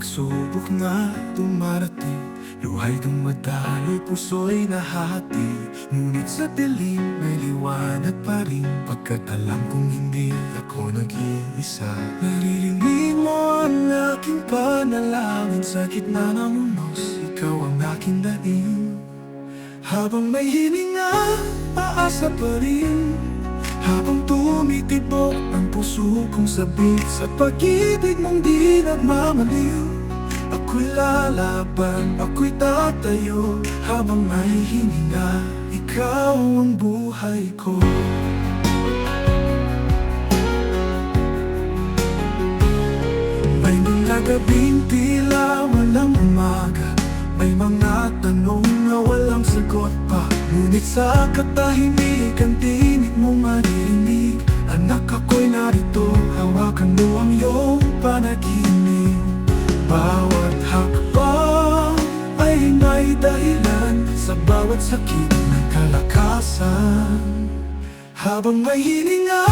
pagsubok na dumarating Luhay dumadaloy, puso'y nahati. Ngunit sa dilim may liwanag pa rin. Pagkat alam kong hindi ako nag-iisa Naririnig mo ang aking panalangin. Sa gitna ng unos, ikaw ang aking daing. Habang may hininga, paasa pa rin Habang tumitibok ang puso kong sabik Sa pag-ibig mong di nagmamaliw Ako'y lalaban, ako'y tatayo Habang may hininga, ikaw ang buhay ko. May mga gabing tila walang umaga May mga Ngunit sa katahimikan tinig mo marinig Anak ako'y narito, hawakan mo ang iyong panaginip. Bawat hakbang ay may dahilan Sa bawat sakit ng kalakasan. Habang may hininga,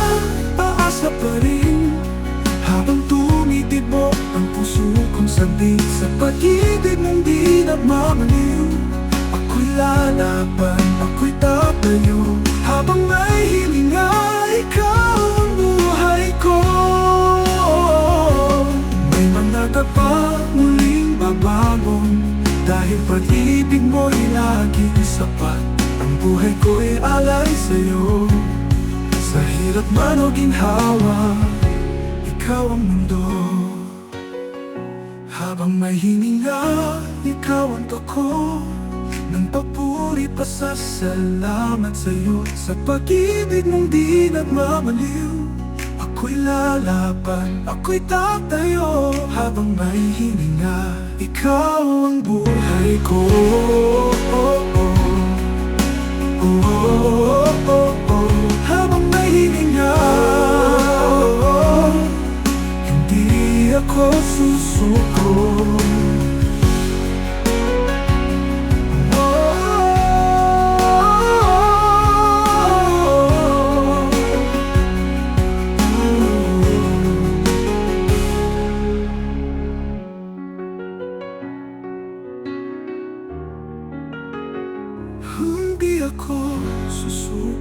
paasa pa rin. Habang tumitibok ang puso kong sabik Sa pag-ibig mong di nagmamaliw Ako'y lalaban, ako'y tatayo Habang may hininga, ikaw ang buhay ko. May mga tapa muling babagon Dahil pag-ibig mo'y laging sapat Ang buhay ko'y alay sa'yo. Sa hirap man o ginhawa Ikaw ang mundo. Habang may hininga, ikaw ang toko Nang papuri pa sa salamat sa'yo Sa pag-ibig mong di nagmamaliw. Ako'y lalaban, ako'y tatayo Habang may hininga, ikaw ang buhay ko. Oh, oh, oh, oh, oh, oh. Habang may hininga oh, oh, Hindi ako susuko seco sussurro.